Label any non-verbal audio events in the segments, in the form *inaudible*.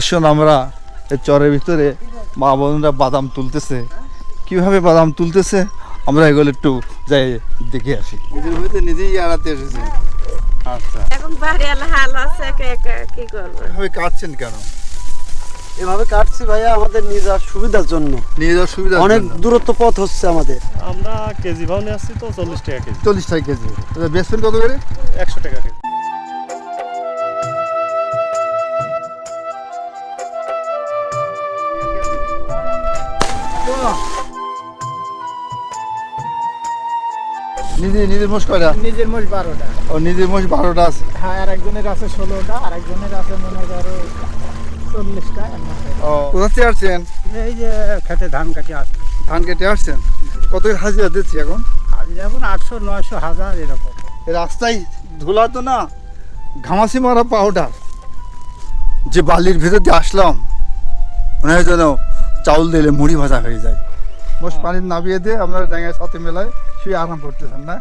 আসুন আমরা এই চরের ভিতরে মা বোনরা বাদাম তুলতেছে। কীভাবে বাদাম তুলতেছে? আমরা এগুলো একটু যাই দেখে আসি। নিজের ভিতরে নিজেই আড়াতে এসেছি। আচ্ছা। এখন বাড়িওয়ালা হাল আছে একা একা কি করব? এভাবে কাটছেন কেন? এভাবে কাটছি ভাইয়া আমাদের নিজের সুবিধার জন্য। নিয়ে সুবিধা অনেক দূরত্ব পথ হচ্ছে আমাদের। আমরা কেজি ভাও নিয়ে আসছি তো চল্লিশ টাকা কেজি। চল্লিশ টাকা কেজি। কত করে? একশো টাকা কেজি। নিজের মোষ কয়টা? নিজের মোষ বারোটা। ও নিজের মোষ বারোটা আছে। হ্যাঁ আর একজনের আছে ষোলোটা আর একজনের আছে মনে করো চল্লিশটা ও কোথাতে আসছেন? এই যে খেতে ধান কাটি আসছে ধান কেটে আসছেন? কত হাজিরা দিচ্ছি এখন? যেমন আটশো নয়শো হাজার এরকম। রাস্তায় ধুলা তো না ঘামাসি মারা পাউডার। যে বালির ভেতর দিয়ে আসলাম মনে হয় যেন চাউল দিলে মুড়ি ভাজা হয়ে যায়। মোষ পানি নামিয়ে দিয়ে আপনার ডাঙায় সাথে মেলায় শুয়ে আরাম করতেছেন না?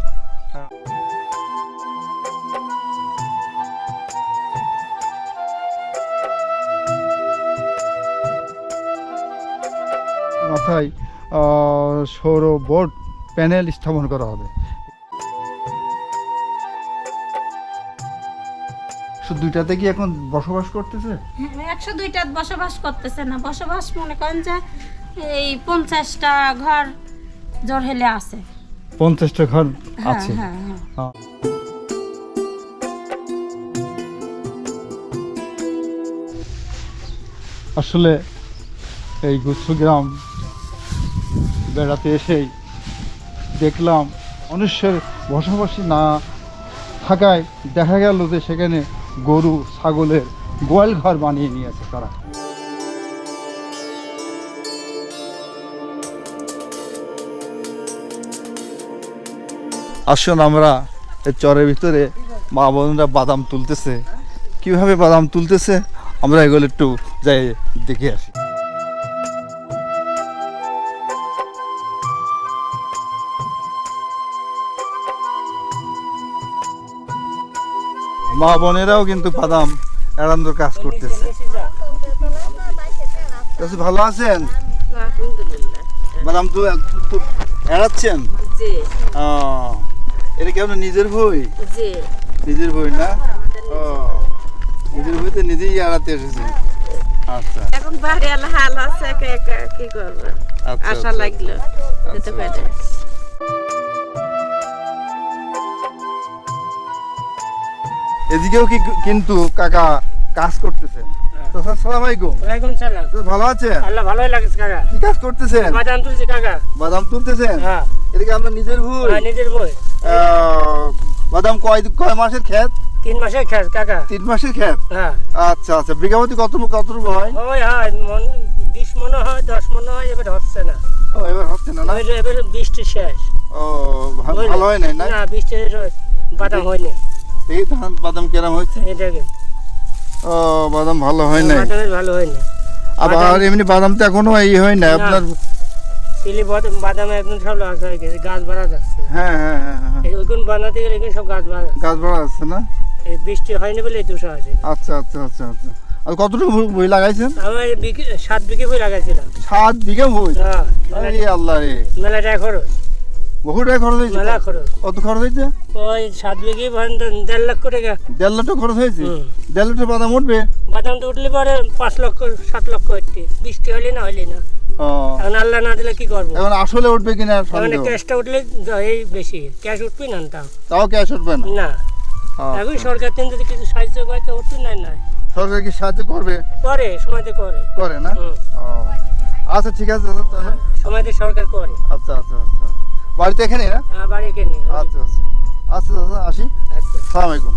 মাথায় সৌর বোর্ড প্যানেল স্থাপন করা হবে। শুধু দুইটাতে কি এখন বসবাস করতেছে? একশো দুইটা বসবাস করতেছে না। বসবাস মনে করেন যে এই পঞ্চাশটা ঘর জ্বর হেলে আছে। পঞ্চাশটা ঘর হ্যাঁ আছে? হ্যাঁ হ্যাঁ। আসলে এই গুচ্ছু গ্রাম বেড়াতে এসেই দেখলাম মানুষের বসবাসী না থাকায় দেখা গেল যে সেখানে গরু ছাগলের গোয়াল ঘর বানিয়ে নিয়েছে তারা। আসুন আমরা এই চরের ভিতরে মা বোনরা বাদাম তুলতেছে। কীভাবে বাদাম তুলতেছে? আমরা এগুলো একটু যাই দেখে আসি। মা বোনেরাও কিন্তু বাদাম এড়ানোর কাজ করতেছে। ভালো আছেন? বাদাম তো এড়াচ্ছেন? এটা কেমন নিজের বই? জি। নিজের বই না? ও। নিজের বই তো নিজেই এড়াতে আচ্ছা। এখন বাড়িওয়ালা হাল আছে একা একা কি করব? আচ্ছা, আশা আচ্ছা। লাগল যেতে পারে। এদিকেও কি কিন্তু কাকা কাজ করতেছেন? তো আলাইকুম। ওয়ালাইকুম সালাম। ভালো আছেন? আল্লাহ ভালোই লাগছে কাকা। কি কাজ করতেছেন? বাদাম তুলছি কাকা। বাদাম তুলতেছেন? হ্যাঁ। এদিকে আপনার নিজের ভুল হ্যাঁ, নিজের বই। বাদাম কয় কয় মাসের ক্ষেত? তিন মাসের খেস কাকা। তিন মাসের ক্ষেত? হ্যাঁ। আচ্ছা আচ্ছা। বিঘাপতি কত কতটুকু হয়? ওই হয় বিশ মনে হয় দশ মনে হয় এবার হচ্ছে না। ও এবার হচ্ছে না না? এবার বৃষ্টি শেষ। ও ভালো হয় নাই না? না বৃষ্টি বাদাম হয়নি। এই ধান বাদাম কেরাম হয়েছে? এটাকে ও বাদাম ভালো হয় নাই। বাদামের ভালো হয়নি আবার বাদাম- এমনি বাদাম তো এখনও এই হয় না না। আপনার চিলি বাদাম বাদামে একদম সব লস হয়ে গেছে গাছ বাড়া যাচ্ছে। হ্যাঁ হ্যাঁ হ্যাঁ হ্যাঁ। ওইগুন বানাতে গেলে এখানে সব গাছ বাড়া গাছ বাড়া যাচ্ছে না? এই বৃষ্টি হয়নি বলে দোষা আছে আচ্ছা আচ্ছা আচ্ছা আচ্ছা। আর কতটুকু বই ভুই লাগাইছেন? এই সাত বিঘে বই লাগাইছিলাম। সাত বিঘে বই হ্যাঁ আল্লাহ রে। মেলা টাকা খরচ। বহু টাকা খরচ হয়েছে? মেলা খরচ। কত খরচ হয়েছে? ওই সাত বিঘে দেড় লক্ষ টাকা। দেড় লক্ষ খরচ হয়েছে। দেড় লক্ষ বাদাম উঠবে? বাদাম তো উঠলে পরে পাঁচ লক্ষ সাত লক্ষ হচ্ছে। বৃষ্টি হলে না হলে না। এখন আল্লাহ না দিলে কি করব? এখন আসলে উঠবে কিনা এখন ক্যাশটা উঠলে এই বেশি। ক্যাশ উঠবি না তাও তাও ক্যাশ উঠবে না? না। আচ্ছা। এখন সরকার থেকে যদি কিছু সাহায্য করে তো উঠবে না না। সরকার কি সাহায্য করবে? করে সময়তে করে। করে না? আচ্ছা ঠিক আছে সময়তে সরকার করে। আচ্ছা আচ্ছা আচ্ছা। বাড়িতে এখানে না? আমার বাড়ি কেনে আচ্ছা আচ্ছা। আচ্ছা দাদা আসি। আচ্ছা। সালাম আলাইকুম।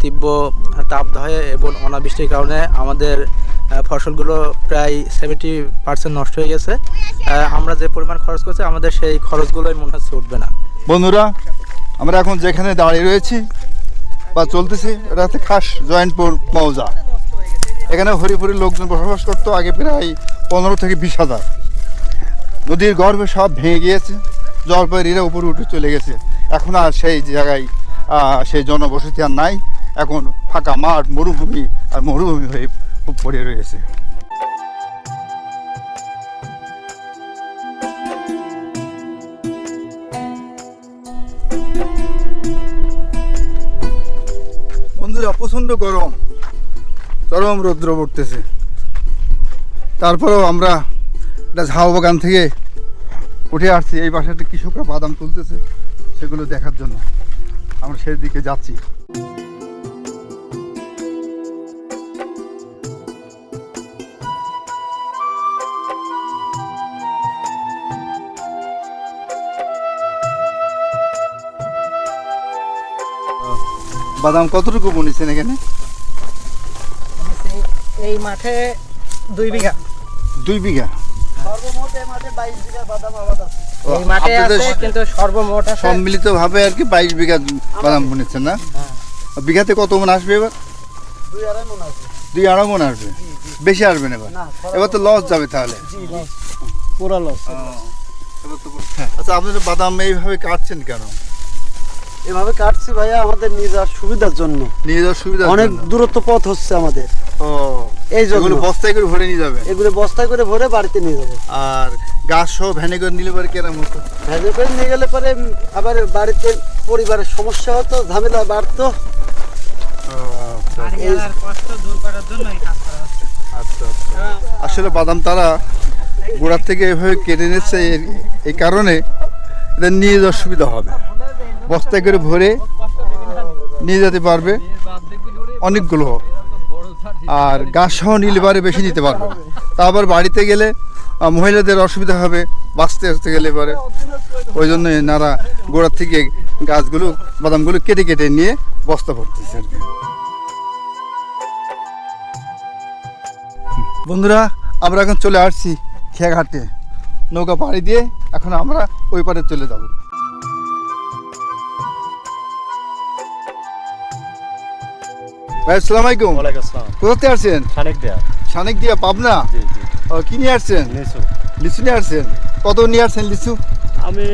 তীব্র তাপদাহে এবং অনাবৃষ্টির কারণে আমাদের ফসলগুলো প্রায় সেভেন্টি পার্সেন্ট নষ্ট হয়ে গেছে। আমরা যে পরিমাণ খরচ করছি আমাদের সেই খরচগুলোই মনে হচ্ছে উঠবে না। বন্ধুরা আমরা এখন যেখানে দাঁড়িয়ে রয়েছি বা চলতেছি, এটা হচ্ছে খাস জয়েন্টপুর মৌজা। এখানে হরিপুরের লোকজন বসবাস করতো আগে প্রায় পনেরো থেকে বিশ হাজার। নদীর গর্ভে সব ভেঙে গিয়েছে জলপাইরিরা উপরে উঠে চলে গেছে। এখন আর সেই জায়গায় সেই জনবসতি আর নাই। এখন ফাঁকা মাঠ, মরুভূমি, আর মরুভূমি হয়ে পড়ে রয়েছে। বন্ধুরা প্রচণ্ড গরম। চরম রৌদ্র পড়তেছে। তারপরেও আমরা একটা ঝাউ বাগান থেকে উঠে আসছি। এই বাসাতে কৃষকরা বাদাম তুলতেছে সেগুলো দেখার জন্য। আমরা সেই দিকে যাচ্ছি। বাদাম কতটুকু বনিছেন এখানে? এই মাঠে দুই বিঘা। দুই বিঘা? সর্বমোট এই মাঠে বাইশ বিঘা বাদাম আবাদ আছে। ও, এই মাঠে আপনাদের সম্মিলিত ভাবে আর কি বাইশ বিঘা বাদাম বুনেছেন না? বিঘাতে কত মন আসবে এবার? দুই আড়াই মন মন আসবে? বেশি আসবে না এবার? এবার তো লস যাবে তাহলে। পুরা লস। এবার তো আচ্ছা আপনারা বাদাম এইভাবে কাটছেন কেন? এভাবে কাটছি ভাইয়া আমাদের নিজের সুবিধার জন্য। নিয়ে যাওয়ার সুবিধা অনেক দূরত্ব পথ হচ্ছে আমাদের। ও এই জন্য। এগুলো বস্তায় করে ভরে নিয়ে যাবে? এগুলো বস্তায় করে ভরে বাড়িতে নিয়ে যাবে। আর গাছ সহ ভ্যানে করে নিলে পরে কেরাম হতো? ভ্যানে করে নিয়ে গেলে পরে আবার বাড়িতে পরিবারের সমস্যা হতো ঝামেলা বাড়তো। বাড়িওয়ালার কষ্ট দূর করার জন্য এই কাজ করা হচ্ছে। আচ্ছা আচ্ছা। আসলে বাদাম তারা গোড়ার থেকে এভাবে কেটে নিচ্ছে এর- এই কারণে এটা নিয়ে যাওয়ার সুবিধা হবে। বস্তায় করে ভরে নিয়ে যেতে পারবে। অনেকগুলো আর গাছ সহ নিলে পারে বেশি নিতে পারবে তা আবার বাড়িতে গেলে মহিলাদের অসুবিধা হবে, বাঁচতে আসতে গেলে পরে ওই জন্য এনারা গোড়ার থেকে গাছগুলো, বাদামগুলো কেটে কেটে নিয়ে বস্তা ভরতেছে আর কি। বন্ধুরা, আমরা এখন চলে আসছি খেয়াঘাটে। নৌকা পাড়ি দিয়ে এখন আমরা ওই পারে চলে যাব। ভাই আসসালামু আলাইকুম। কোথাতে আসছেন খানিক দেয়া। পাবনা? কি নিয়ে আসছেন? লিচু। নিয়ে আসছেন? কত নিয়ে আসছেন লিচু? আমি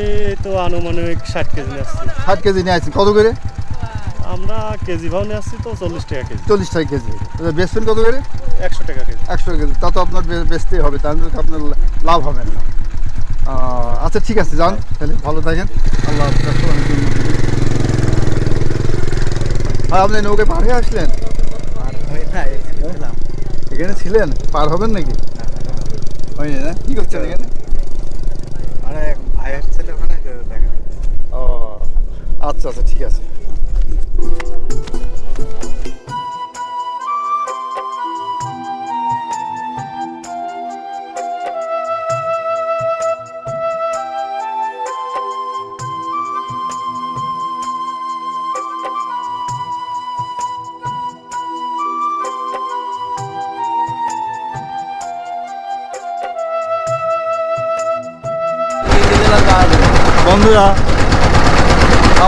তো আনুমানিক ষাট কেজি নিয়ে আসছি। ষাট কেজি নিয়ে আসছেন। কত করে? আমরা কেজি ভাও নিয়ে আসছি তো চল্লিশ টাকা কেজি। চল্লিশ টাকা কেজি। বেচবেন কত করে? একশো টাকা কেজি। একশো কেজি। তা তো আপনার বেচতেই হবে। তাহলে তো আপনার লাভ হবে না। আচ্ছা ঠিক আছে যান। তাহলে ভালো থাকেন। আল্লাহ আপনার সবার জন্য দিন। আর আপনি নৌকে পার হয়ে আসলেন? এখানে ছিলেন? পার হবেন নাকি? হয়নি না কি করছেন এখানে? ও আচ্ছা আচ্ছা ঠিক আছে।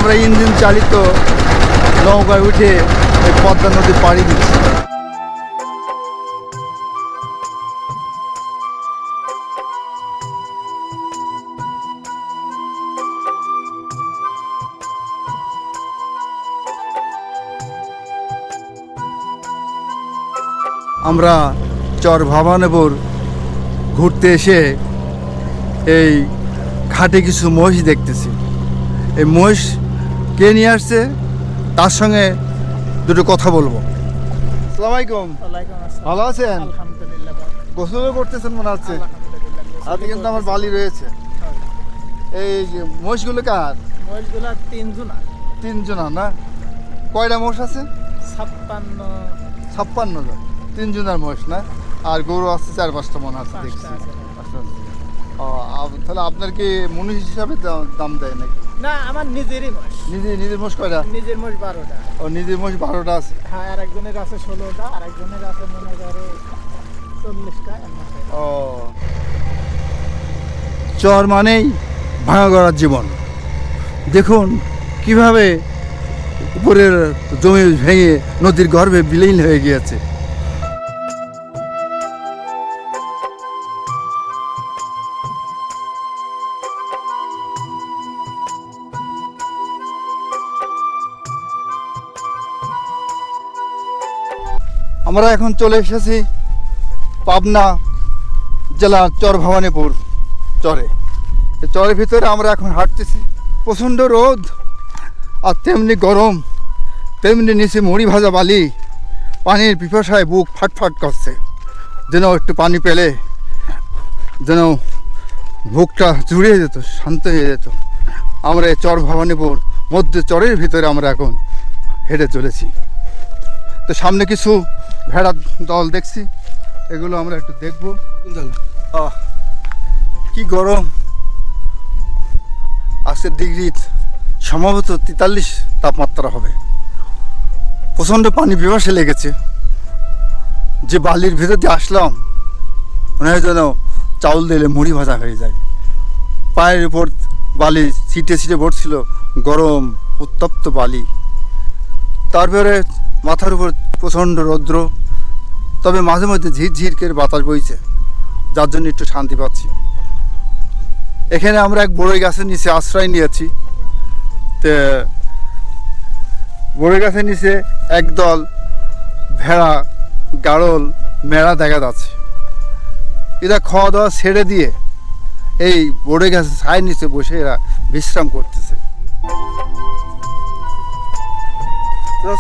আমরা ইঞ্জিন চালিত নৌকায় উঠে ওই পদ্মা নদী পাড়ি দিচ্ছি। আমরা চর ভাবানেপুর ঘুরতে এসে এই ঘাটে কিছু মহিষ দেখতেছি। এই মহিষ কে নিয়ে আসছে তার সঙ্গে দুটো কথা বলব। আসসালামু আলাইকুম। ভালো আছেন? গোসলও করতেছেন মনে হচ্ছে। হাতে কিন্তু আমার বালি রয়েছে। এই যে মহিষগুলো কার? মহিলগুলা তিনজন। তিনজন না? কয়টা মহিষ আছে? ছাপ্পান্ন। ছাপ্পান্ন জন। তিনজনের মহিষ না? আর গরু আছে চার পাঁচটা মনে আছে দেখছি পাঁচটা আছে পাঁচটা আছে। ও আপ- তাহলে আপনার কি মনীষ হিসাবে দাম দেয় নাকি? না আমার নিজেরই মোষ। নিজে নিজের মোষ কয়টা? নিজের মোষ বারোটা। ও নিজের মোষ বারোটা আছে। হ্যাঁ আর একজনের আছে ষোলোটা আর একজনের আছে মনে করো চল্লিশটা। ও। চর মানেই ভাঙা গড়ার জীবন। দেখুন কীভাবে উপরের জমি ভেঙে নদীর গর্ভে বিলীন হয়ে গিয়েছে। আমরা এখন চলে এসেছি পাবনা জেলার চর। ভবানীপুর চরে চরের ভিতরে আমরা এখন হাঁটতেছি। প্রচণ্ড রোদ আর তেমনি গরম, তেমনি নিচে মুড়ি ভাজা বালি, পানির পিপাসায় বুক ফাটফাট করছে। যেন একটু পানি পেলে যেন বুকটা জুড়িয়ে যেত, শান্ত হয়ে যেত। আমরা এই চর ভবানীপুর মধ্যে চরের ভিতরে আমরা এখন হেঁটে চলেছি। তো সামনে কিছু ভেড়ার দল দেখছি, এগুলো আমরা একটু দেখব। কি গরম। আজকের ডিগ্রি সম্ভবত তেতাল্লিশ তাপমাত্রা হবে। প্রচণ্ড পানি পিপাসে লেগেছে। যে বালির ভিতর দিয়ে আসলাম, মনে হয় যেন চাউল দিলে মুড়ি ভাজা হয়ে যায়। পায়ের উপর বালি ছিটে ছিটে পড়ছিল গরম, উত্তপ্ত বালি। তারপরে মাথার উপর প্রচণ্ড রৌদ্র, তবে মাঝে মধ্যে ঝিরঝির করে বাতাস বইছে, যার জন্য একটু শান্তি পাচ্ছি। এখানে আমরা এক বড়ই গাছের নিচে আশ্রয় নিয়েছি। তে বড়ই গাছের নিচে একদল ভেড়া গাড়ল মেড়া দেখা যাচ্ছে। এরা খাওয়া দাওয়া ছেড়ে দিয়ে এই বড়ই গাছের ছায়ের নিচে বসে এরা বিশ্রাম করতেছে।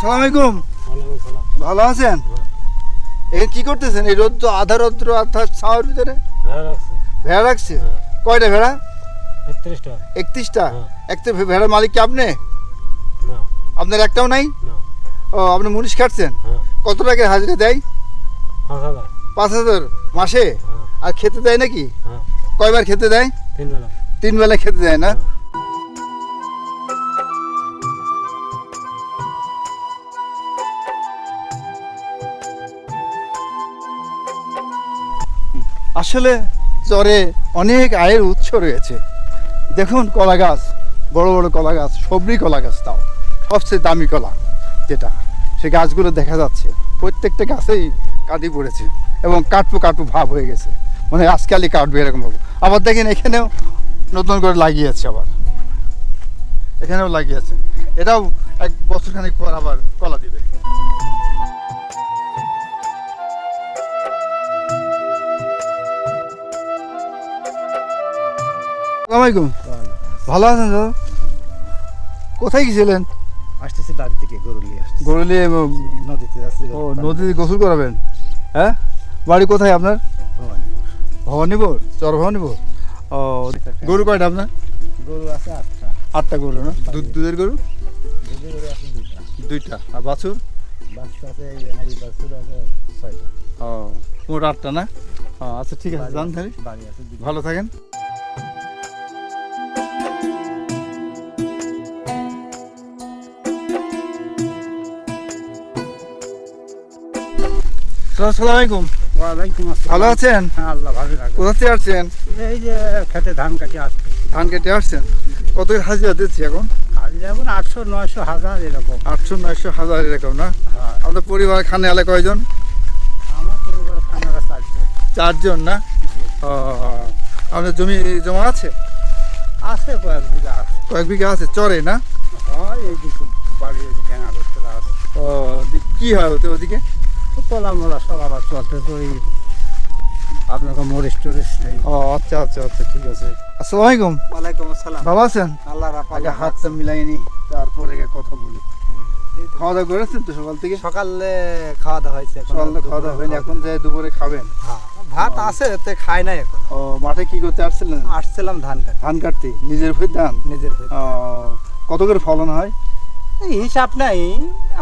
সালাম আলাইকুম। ভালো আছেন? এ কি করতেছেন? এই রোদ্র আধা রৌদ্র আধা ছাওয়ার ভিতরে? ভেড়া রাখছে। কয়টা ভেড়া? একত্রিশটা। একত্রিশটা? হ্যাঁ। একটা ভেড়ার মালিক কি আপনি? আপনার একটাও নাই? ও আপনি মুনিশ কাটছেন হ্যাঁ। কত টাকা হাজিরা দেয়? পাঁচ হাজার। মাসে? হ্যাঁ। আর খেতে দেয় নাকি? হ্যাঁ। কয়বার খেতে দেয়? তিন বেলা খেতে দেয় না? আসলে চরে অনেক আয়ের উৎস রয়েছে। দেখুন কলা গাছ, বড় বড় কলা গাছ, সবরি কলা গাছ তাও, সবচেয়ে দামি কলা যেটা। সে গাছগুলো দেখা যাচ্ছে, প্রত্যেকটা গাছেই কাঁদি পড়েছে এবং কাটবো কাটবো ভাব হয়ে গেছে। মানে আজকালই কাটবে এরকম ভাবে। আবার দেখেন এখানেও নতুন করে লাগিয়েছে আবার। এখানেও লাগিয়েছে। এটাও এক বছরখানেক পর আবার কলা দিবে। আসসালামাইকুম ভালো আছেন দাদা? কোথায় গেছিলেন? আসতেছি বাড়ি থেকে গরু নিয়ে আসছি গরু নদীতে ও নদীতে গোসল করাবেন? হ্যাঁ? বাড়ি কোথায় আপনার? ভবানীপুর। চর ভবানীপুর? ও গরু কয়টা আপনার? গরু আছে আটটা। আটটা গরু না? দুধ দুধের গরু? দুইটা। আর বাছুর? ও মোট আটটা না? আচ্ছা ঠিক আছে যান তাহলে। ভালো থাকেন। আসসালামু আলাইকুম। ওয়ালাইকুম আসসালাম। ভালো আছেন? হ্যাঁ আল্লাহ ভালো রাখুন আসছেন? এই যে খেতে ধান কাটি আসছে। ধান কেটে আসছেন? কত হাজিরা দিচ্ছি এখন? যেমন আটশো নয়শো হাজার এরকম। আটশো নয়শো হাজার এরকম না? হ্যাঁ। পরিবার খানে আলে কয়জন? আমার পরিবার চারশো চারজন। না? ও আপনার জমি জমা আছে? আছে কয়েক বিঘা আছে। কয়েক বিঘা আছে চরে না? হয় বাড়ি ও কি হয় ওদিকে? সব আবার চলতে তো এই আপনাকে মরিচ টরিচ এই ও আচ্ছা আচ্ছা আচ্ছা ঠিক আছে। আসসালামু আলাইকুম। ওয়ালাইকুম আসসালাম। ভালো আছেন? আল্লাহ আগে হাতটা মিলাই নি তারপরে কথা বলি। খাওয়া দাওয়া করেছেন তো সকাল থেকে? সকালে খাওয়া দাওয়া হয়েছে সকালে খাওয়া দাওয়া হয়নি এখন যে দুপুরে খাবেন। হ্যাঁ, ভাত আছে তে খাই না এখন। ও মাঠে কি করতে আসছিলেন? আসছিলাম ধান কাটতে। ধান কাটতে নিজের ভুই ধান? নিজের ও, কত করে ফলন হয়? হিসাব নাই।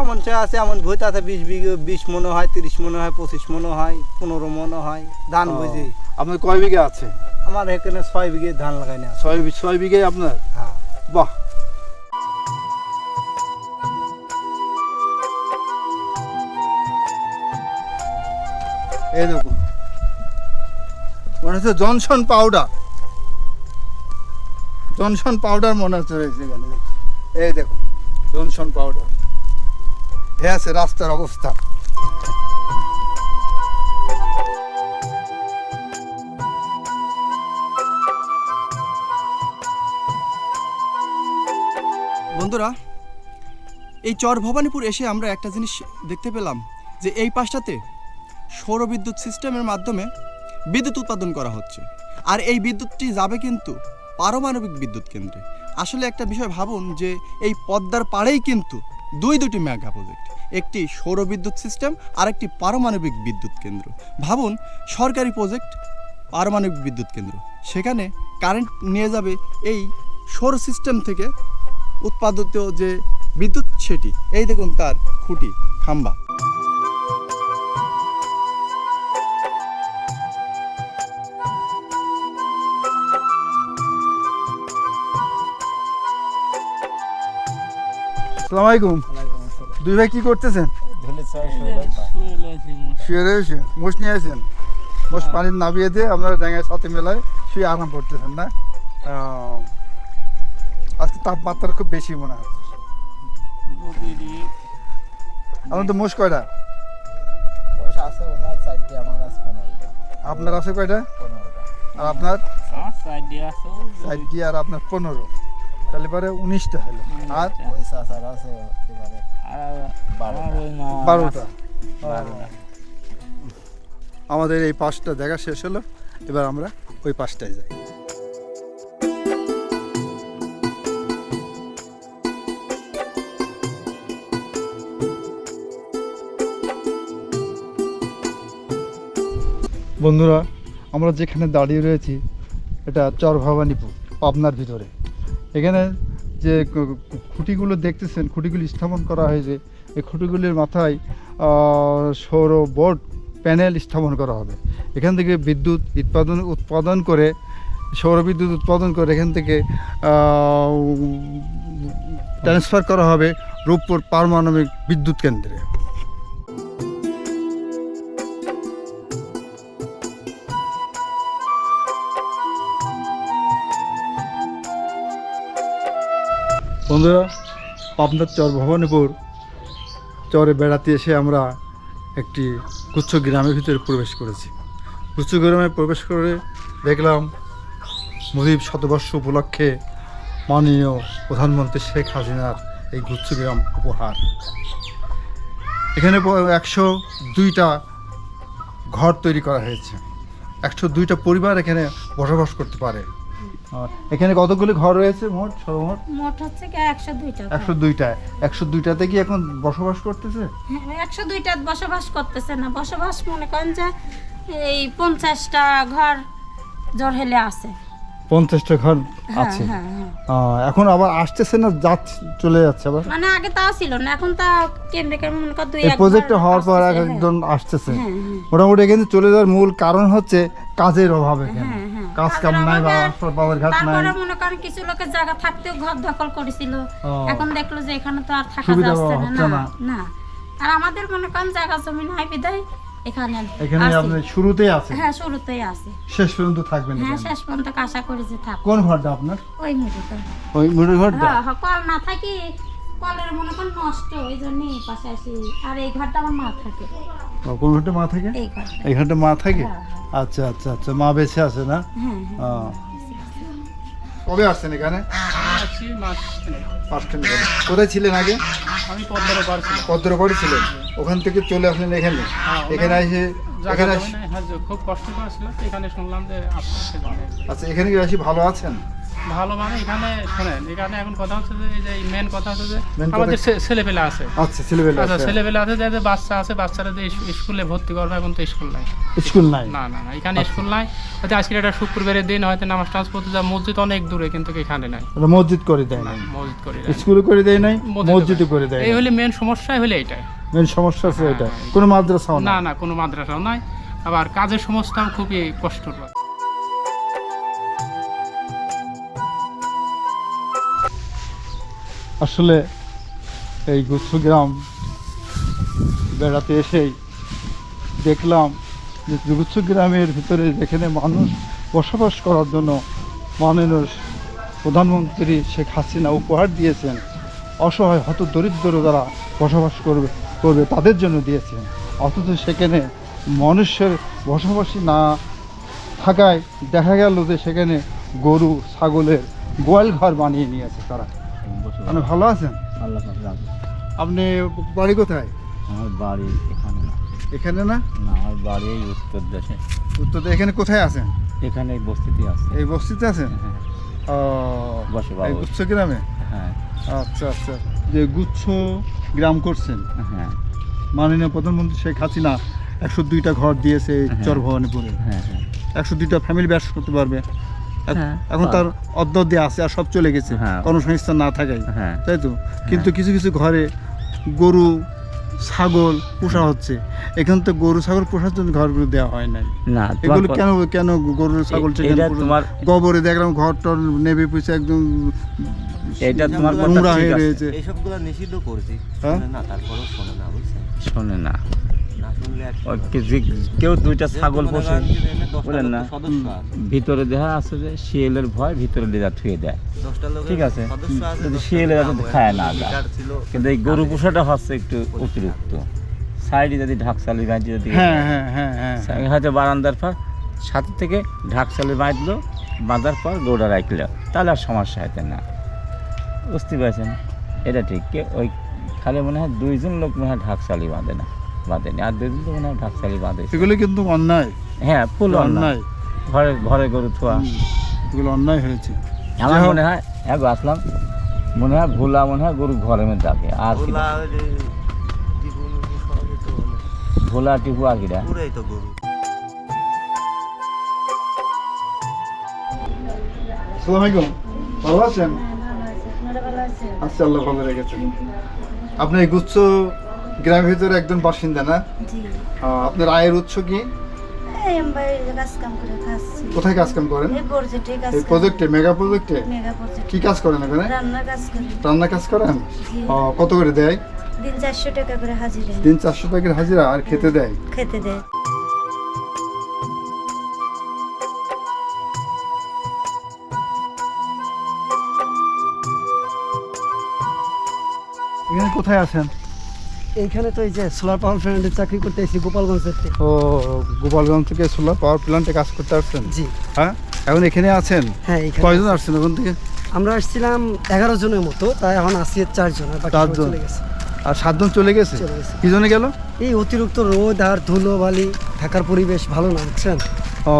এমন সে আছে এমন ভূত আছে বিশ বিঘে বিশ মনে হয় তিরিশ মনে হয় পঁচিশ মনে হয় পনেরো মনে হয় ধান বুঝি। আপনার কয় বিঘা আছে? আমার এখানে ছয় বিঘে ধান লাগাই না ছয় ছয় বিঘে আপনার? হ্যাঁ। বাহ। এই দেখুন। মনে হচ্ছে জনসন পাউডার। জনসন পাউডার মনে হচ্ছে এখানে। এই দেখুন। জনসন পাউডার এ আছে রাস্তার অবস্থা। বন্ধুরা, এই চর ভবানীপুর এসে আমরা একটা জিনিস দেখতে পেলাম, যে এই পাশটাতে সৌরবিদ্যুৎ সিস্টেমের মাধ্যমে বিদ্যুৎ উৎপাদন করা হচ্ছে। আর এই বিদ্যুৎটি যাবে কিন্তু পারমাণবিক বিদ্যুৎ কেন্দ্রে। আসলে একটা বিষয় ভাবুন যে এই পদ্মার পাড়েই কিন্তু দুই দুটি মেগা প্রজেক্ট, একটি সৌরবিদ্যুৎ সিস্টেম আর একটি পারমাণবিক বিদ্যুৎ কেন্দ্র। ভাবুন, সরকারি প্রজেক্ট, পারমাণবিক বিদ্যুৎ কেন্দ্র। সেখানে কারেন্ট নিয়ে যাবে এই সৌর সিস্টেম থেকে উৎপাদিত যে বিদ্যুৎ সেটি। এই দেখুন তার খুঁটি, খাম্বা। আসসালামু আলাইকুম। দুই ভাই কি করতেছেন? শুয়ে রয়েছে মোষ নিয়ে আসেন। মোষ পানি নামিয়ে দিয়ে আপনারা ড্যাঙের সাথে মেলায় শুয়ে আরাম করতেছেন না? আজকে তাপমাত্রা খুব বেশি মনে হয়। আপনার তো মোষ কয়টা? আমার আপনার আছে কয়টা? আর আপনার? আমার আর আপনার পনেরো। তাহলে পরে উনিশটা হলো। আর এবারে বারোটা। বারোটা। আমাদের এই পাঁচটা দেখা শেষ হলো। এবার আমরা ওই পাঁচটায় যাই। বন্ধুরা আমরা যেখানে দাঁড়িয়ে রয়েছি এটা চর ভবানীপুর পাবনার ভিতরে। এখানে যে খুঁটিগুলো দেখতেছেন, খুঁটিগুলি স্থাপন করা হয়েছে, এই খুঁটিগুলির মাথায় সৌর বোর্ড প্যানেল স্থাপন করা হবে। এখান থেকে বিদ্যুৎ উৎপাদন উৎপাদন করে, সৌর বিদ্যুৎ উৎপাদন করে এখান থেকে ট্রান্সফার করা হবে রূপপুর পারমাণবিক বিদ্যুৎ কেন্দ্রে। বন্ধুরা, পাবনার চর ভবানীপুর চরে বেড়াতে এসে আমরা একটি গুচ্ছ গ্রামের ভিতরে প্রবেশ করেছি। গুচ্ছ গ্রামে প্রবেশ করে দেখলাম মুজিব শতবর্ষ উপলক্ষে মাননীয় প্রধানমন্ত্রী শেখ হাসিনার এই গুচ্ছ গ্রাম উপহার। এখানে একশো দুইটা ঘর তৈরি করা হয়েছে। একশো দুইটা পরিবার এখানে বসবাস করতে পারে। এখানে কতগুলি ঘর রয়েছে মোট সর্বমোট? মোট হচ্ছে কি একশো দুইটা একশো দুইটায় একশো দুইটাতে কি এখন বসবাস করতেছে? হ্যাঁ, একশো দুইটা বসবাস করতেছে না। বসবাস মনে করেন যে এই পঞ্চাশটা ঘর জোর হেলে আছে। পঞ্চাশটা ঘর হ্যাঁ, আছে হ্যাঁ, হ্যাঁ। এখন আবার আসতেছে না যাচ্ছে চলে যাচ্ছে আবার মানে আগে তাও ছিল না এখন তা কেন্দ্রে কেন্দ্রে মনে কর দুই একবার হওয়ার পর এক। একজন আসতেছে। মোটামুটি এখানে চলে যাওয়ার মূল কারণ হচ্ছে কাজের অভাব এখানে। কাজ কাম নাই বা রাস্তার ঘাট নাই তারপরে মনে করেন কিছু লোকের জায়গা থাকতেও ঘর দখল করেছিল এখন দেখল যে এখানে তো আর থাকা যাচ্ছে। না না আর আমাদের মনে করেন জায়গা জমি নাই বিদায় এখানে এখানে। আপনি শুরুতেই আছে হ্যাঁ শুরুতেই আছে। শেষ পর্যন্ত থাকবেন হ্যাঁ শেষ পর্যন্ত আশা করি যে থাক। কোন ঘরটা আপনার? ওই মুড়িটা ওই মুড়ি ঘরটা হ্যাঁ হ্যাঁ, কল না থাকি কলের মনে করেন নষ্ট ওই জন্য এই পাশে আসি আর এই ঘরটা আমার মা থাকে। কোন ঘরটা মা থাকে? এই ঘরটা। এই ঘরটা মা থাকে? হ্যাঁ, আচ্ছা আচ্ছা আচ্ছা মা বেঁচে আছে না? হ্যাঁ হ্যাঁ। কবে আসছেন এখানে। কোথায় ছিলেন আগে? আমি পদ্মার ওপার ছিলাম। পদ্মর বাড়ি ছিলেন? ওখান থেকে চলে আসলেন এখানে? হ্যাঁ, এখানে এসে এখানে হ্যাঁ, খুব কষ্ট করেছিল এখানে শুনলাম যে আচ্ছা এখানে কি বেশি ভালো আছেন? ভালো মানে এখানে শোনেন এখানে এখন কথা হচ্ছে যে এই যে মেন কথা হচ্ছে যে আমাদের ছেলেপেলে আছে। আচ্ছা আচ্ছা আছে। ছেলেপেলে আছে যে যে বাচ্চা আছে বাচ্চারা যে স্কুলে ভর্তি করবে এখন তো স্কুল নাই। স্কুল নাই? না না এখানে স্কুল নাই। হয়তো আজকে একটা শুক্রবারের দিন হয়তো নামাজ টামাজ পড়তে যা মসজিদ অনেক দূরে কিন্তু এখানে নাই। মসজিদ করে দেয় না, মসজিদ করে দেয়। স্কুলে করে দেয় নাই মসজিদে করে দেয় এই হলে মেন সমস্যাই হলে এইটাই মেন সমস্যা আছে এটা কোনো মাদ্রাসাও না না কোনো মাদ্রাসাও নাই। আবার কাজের সমস্যাও খুবই কষ্টর আসলে এই গুচ্ছ গ্রাম বেড়াতে এসেই দেখলাম যে গুচ্ছ গ্রামের ভিতরে যেখানে মানুষ বসবাস করার জন্য মাননীয় প্রধানমন্ত্রী শেখ হাসিনা উপহার দিয়েছেন, অসহায় হত দরিদ্র যারা বসবাস করবে করবে তাদের জন্য দিয়েছেন। অথচ সেখানে মানুষের বসবাসী না থাকায় দেখা গেল যে সেখানে গরু, ছাগলের গোয়াল ঘর বানিয়ে নিয়েছে তারা। আপনি ভালো আছেন? আল্লাহ আপনি বাড়ি কোথায়? আমার বাড়ি এখানে না। এখানে না? না আমার বাড়ি এই উত্তর দেশে। উত্তর এখানে কোথায় আছেন? এখানে এই বস্তিতে আছে। এই বস্তিতে আছেন? হ্যাঁ ও বসে এই গুচ্ছ গ্রামে হ্যাঁ। আচ্ছা আচ্ছা। যে গুচ্ছ গ্রাম করছেন? হ্যাঁ। মাননীয় প্রধানমন্ত্রী শেখ হাসিনা একশো দুইটা ঘর দিয়েছে হ্যাঁ। চর ভবানীপুরে হ্যাঁ হ্যাঁ। একশো দুইটা ফ্যামিলি ব্যাস করতে পারবে। হ্যাঁ। এখন তার অদ্যদ্যে আছে আর সব চলে গেছে। হ্যাঁ। কর্মসংস্থান না থাকায়। হ্যাঁ। তাই তো? কিন্তু কিছু কিছু ঘরে গরু ছাগল পোষা হচ্ছে। এখানে তো গরু ছাগল পোষার জন্য ঘরগুলো দেওয়া হয় নাই। না এগুলো কেন কেন গরু ছাগল গোবরে দেখলাম ঘর টর নেবে পুষে একদম এটা তোমার কথা নোংরা ঠিক হয়ে আছে। রয়েছে। এইসবগুলো নিষিদ্ধ করছি। হ্যাঁ? না তারপরেও শোনে না বুঝছেন? শোনে না। কেউ দুইটা ছাগল পোষে? বলেন না। ভিতরে দেখা আছে যে শিয়ালের ভয় ভিতরে লেজা থুয়ে দেয়। ঠিক আছে। যদি দশটা শিয়ালে লোক যাতে কাম খায় না। কিন্তু এই গরু পোষাটা হচ্ছে একটু অতিরিক্ত। সাইডে যদি ঢাকসালি গাঁজি যদি হ্যাঁ হ্যাঁ হ্যাঁ হ্যাঁ হয়তো বারান্দার পর সাথে থেকে ঢাকসালি বাঁধলো বাঁধার পর গরুটা রাখল। তাহলে আর সমস্যা হইতে না। বুঝতে পারছেন? এটা ঠিক। কে ওই খালি মনে হয় দুইজন লোক মনে হয় ঢাকসালি বাঁধে না। বাঁধেনি আর দুইজন তো মনে হয় ঢাকসালি বাঁধে এগুলো কিন্তু অন্যায়। হ্যাঁ ফুল অন্যায়। ঘরে ঘরে গরু থোয়া। এগুলো অন্যায় হয়েছে। আমার মনে হয় হ্যাঁ আসলাম। মনে হয় ভোলা মনে হয় গরু ঘরে মধ্যে থাকে আর কি ভোলা টিপু আকিরা পুরাই তো গরু। আসসালামু আলাইকুম। ভালো আছেন? আচ্ছা আল্লাহ ভালো রেখেছেন। আপনি গুচ্ছ গ্রামের ভিতরে একজন বাসিন্দা না? আপনার আয়ের উৎস কি? কোথায় কাজ কাম করেন? প্রজেক্টে মেগা প্রজেক্টে কি কাজ করেন এখানে? রান্না কাজ করেন? কত করে দেয়? দিন চারশো টাকা করে হাজিরা। দিন চারশো টাকার হাজিরা আর খেতে দেয়? খেতে দেয়। এখানে কোথায় আছেন? এইখানে তো এই যে সোলার পাওয়ার প্ল্যান্টে চাকরি করতে এসেছি গোপালগঞ্জ থেকে। ও গোপালগঞ্জ থেকে সোলার পাওয়ার প্ল্যান্টে কাজ করতে আসছেন? জি। হ্যাঁ? এখন এখানে আছেন? হ্যাঁ এইখানে কয়জন আসছেন ওখান থেকে? আমরা আসছিলাম এগারো জনের মতো তাই এখন আসি চারজন চারজন। চলে গেছে। আর সাতজন চলে গেছে? চলে গেছে। কি জন্য গেল? এই অতিরিক্ত রোদ আর ধুলো বালি থাকার পরিবেশ ভালো না বুঝছেন? ও।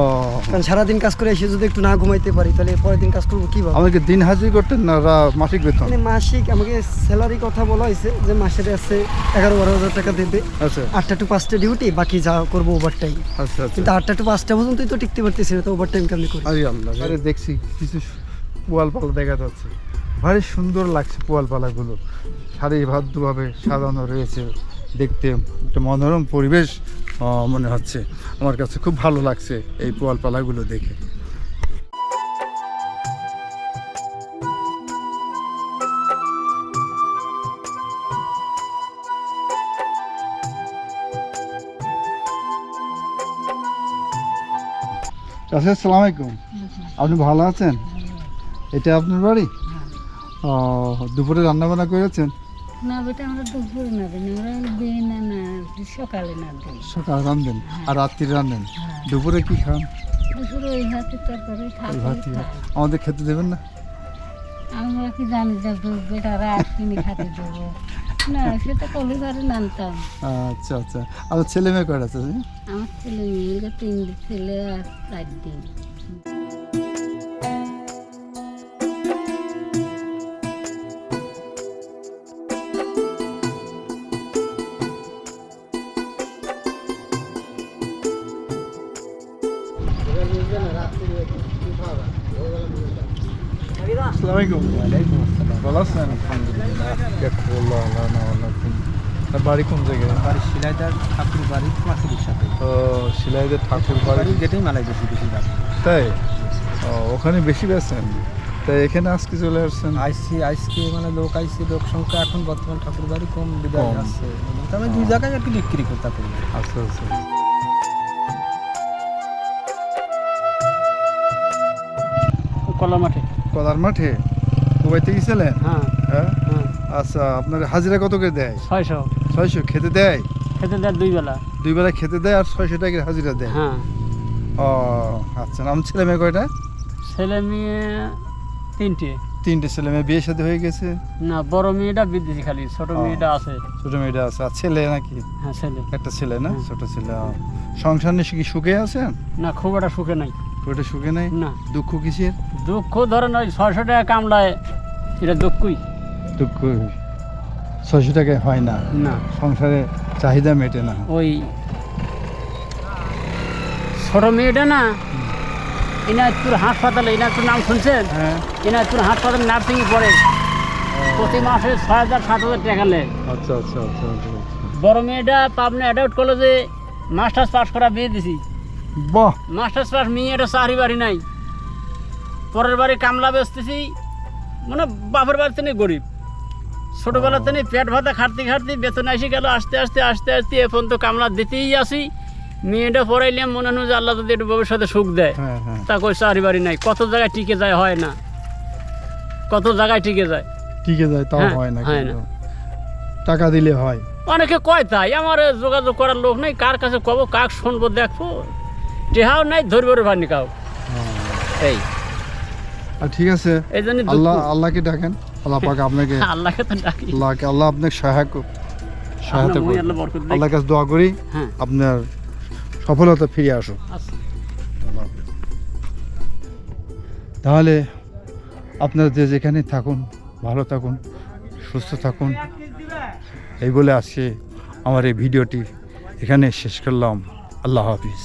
কারণ সারাদিন কাজ করে এসে যদি একটু না ঘুমাইতে পারি তাহলে পরের দিন কাজ করব কীভাবে? আমাদেরকে দিন হাজির করতেন না রা- মাসিক বেতন? মানে মাসিক আমাকে স্যালারি কথা বলা হয়েছে যে মাসের আছে এগারো বারো হাজার টাকা দেবে। আচ্ছা। আটটা টু পাঁচটা ডিউটি বাকি যা করব ওভার টাইম আচ্ছা আচ্ছা। কিন্তু আটটা টু পাঁচটা পর্যন্তই তো টিকতে পারতেছি না তো ওভার টাইম কেমনি করি? আরে আল্লাহ আরে দেখছি কিছু পোয়াল পালা দেখা যাচ্ছে। ভারী সুন্দর লাগছে পোয়াল পালাগুলো। সারিবদ্ধভাবে সাজানো রয়েছে। দেখতে একটা মনোরম পরিবেশ মনে হচ্ছে। আমার কাছে খুব ভালো লাগছে এই পোয়াল পালাগুলো দেখে আসসালামু আলাইকুম। আপনি ভালো আছেন? এটা আপনার বাড়ি? ও দুপুরে রান্না বান্না করেছেন? না বেটা আমরা দুপুরে না দিন আমরা দিন না না সকালে না দিন সকালে রান্ধেন আর রাত্রি রান্ধেন? দুপুরে কি খান? দুপুরে ওই তরকারি আমাদের খেতে দেবেন না? আমরা কি জানি যে কিনে খাতে দেবো। না সেটা আচ্ছা আচ্ছা। আমার ছেলে মেয়ে কয়টা আছে? হ্যাঁ? আমার ছেলে মেয়েকে তিন ছেলে আর চার দিন আসসালামু আলাইকুম ভালো আছেন আলহামদুলিল্লাহ আর বাড়ি কোন জায়গায় বাড়ি সিলাইদার ঠাকুর বাড়ি মাসির সাথে ও শিলাইদের ঠাকুর বাড়ি গেটেই মালাই বেশি বেশি তাই ও ওখানে বেশি বেছেন তাই এখানে আজকে চলে আসছেন? আইসি আইসি মানে লোক আইসি লোক সংখ্যা এখন বর্তমান ঠাকুর বাড়ি কম বিদায়। আছে। তবে দুই জায়গায় আর কি বিক্রি করতে পারি। আচ্ছা আচ্ছা। কলা মাঠে কলার মাঠে কুবাইতে গেছিলেন? হ্যাঁ। হ্যাঁ? হ্যাঁ। আচ্ছা আপনার হাজিরা কত করে দেয়? ছয়শো। ছয়শো খেতে দেয়? খেতে দেয় দুই বেলা। দুই বেলা খেতে দেয় আর ছয়শো টাকা হাজিরা দেয়? হ্যাঁ। ও আচ্ছা নাম ছেলে মেয়ে কয়টা? ছেলে মেয়ে তিনটে। তিনটে ছেলে মেয়ে বিয়ে সাথে হয়ে গেছে? না বড় মেয়েটা বিদেশি খালি ছোট মেয়েটা আছে। ছোট মেয়েটা আছে। আর ছেলে নাকি? হ্যাঁ ছেলে। একটা ছেলে না? হ্যাঁ। ছোট ছেলে সংসার নিয়ে কি সুখে আছেন? না খুব একটা সুখে নাই। ওটা সুখে নাই? না। দুঃখ কিসের? দুঃখ ধরেন ওই ছয়শো টাকা কামলায় এটা দুঃখই। দুঃখ ছয়শো টাকায় হয় না। না। সংসারে চাহিদা মেটে না। ওই ছোট মেয়েটা না ইনাজপুর হাসপাতালে ইনাজপুর নাম শুনছেন? হ্যাঁ। ইনাজপুর হাসপাতালে নার্সিংয়ে পড়ে। প্রতি মাসে ছয় হাজার সাত হাজার টাকা নেয় আচ্ছা আচ্ছা আচ্ছা আচ্ছা। বড় মেয়েটা পাবনা অ্যাডাল্ট কলেজে মাস্টার্স পাস করা বিয়ে দিছি। বাহ। মাস্টার্স পাস মেয়েটা চাকরি বাড়ি নাই। পরের বাড়ি কামলা বেচতেছি মানে বাপের বাড়িতে নেই গরিব। ছোটোবেলাতে নেই পেট ভাতা খাটতে খাটতে বেতন আসি গেল আস্তে আস্তে আস্তে আস্তে এখন তো কামলা দিতেই আসি। মেয়েটা পড়াইলাম মনে হয় যে আল্লাহ যদি একটু ভবিষ্যতে সুখ দেয়। হ্যাঁ হ্যাঁ। তা কই চাকরি বাড়ি নাই কত জায়গায় টিকে যায় হয় না। কত জায়গায় টিকে যায়। টিকে যায় তাও হ্যাঁ, হয় না হয় টাকা দিলে হয়। অনেকে কয় তাই আমার যোগাযোগ করার লোক নেই কার কাছে কব কাক শুনব দেখব। টেহাও নাই ধরবো ভানি কাউ এই। আর ঠিক আছে আল্লাহ আল্লাহকে ডাকেন আল্লাহ পাক আপনাকে *laughs* আল্লাহকে তো ডাকি আল্লাহকে আল্লাহ আপনাকে সহায়ক সহায়তা করুন আল্লাহর কাছে দোয়া করি হ্যাঁ। আপনার সফলতা ফিরে আসুক। আচ্ছা। তাহলে আপনারা যে যেখানে থাকুন ভালো থাকুন সুস্থ থাকুন। এই বলে আজকে আমার এই ভিডিওটি এখানে শেষ করলাম। আল্লাহ হাফিজ।